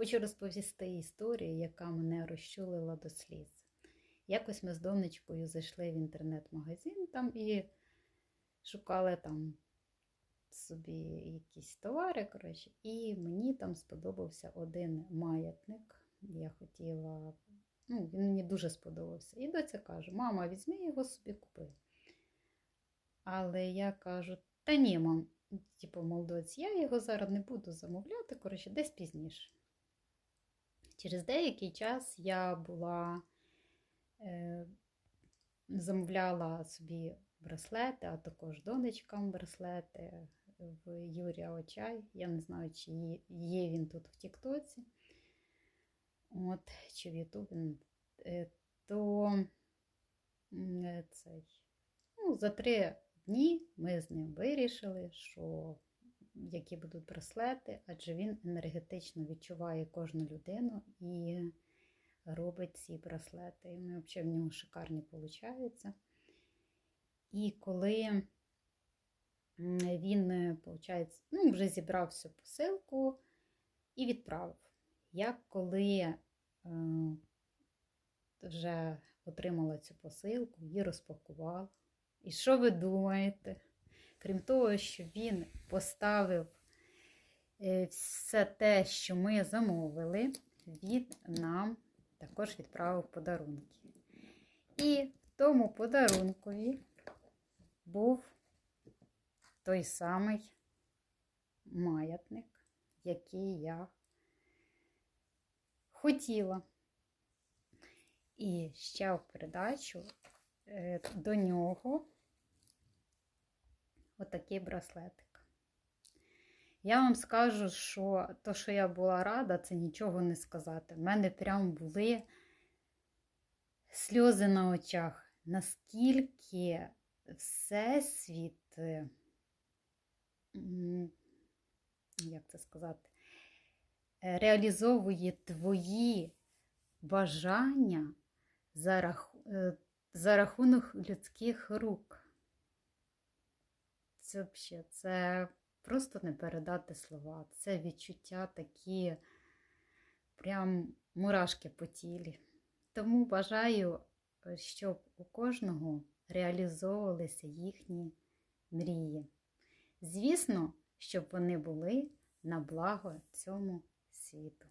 Хочу розповісти історію, яка мене розчулила до сліз. Якось ми з донечкою зайшли в інтернет-магазин там і шукали там собі якісь товари. Коротше, і мені там сподобався один маятник. Я хотіла, ну, він мені дуже сподобався. І доця каже: мама, візьми його собі купи. Але я кажу, та ні, мам, типу, молодець, я його зараз не буду замовляти, коротше, десь пізніше. Через деякий час я була, е, замовляла собі браслети, а також донечкам браслети в Юрія Очай. Я не знаю, чи є- він тут в Тіктоці, от, чи в Ютубі. Е, То е, цей, ну, за три дні ми з ним вирішили, що які будуть браслети, адже він енергетично відчуває кожну людину і робить ці браслети. І вони взагалі в нього шикарні виходять. І коли він, е, получається, ну, вже зібрав всю посилку і відправив. Я коли е, вже отримала цю посилку, її розпакувала. І що ви думаєте? Крім того, що він поставив е, все те, що ми замовили, він нам також відправив подарунки. І в тому подарункові був той самий маятник, який я хотіла. І ще в передачу е, до нього отакий браслетик. Я вам скажу, що то, що я була рада, це нічого не сказати. В мене прям були сльози на очах, наскільки Всесвіт, е, як це сказати, е, реалізовує твої бажання за, е, за рахунок людських рук. Це взагалі, це просто не передати слова. Це відчуття такі прям мурашки по тілі. Тому бажаю, е, щоб у кожного реалізовувалися їхні мрії. Звісно, щоб вони були на благо цьому світу.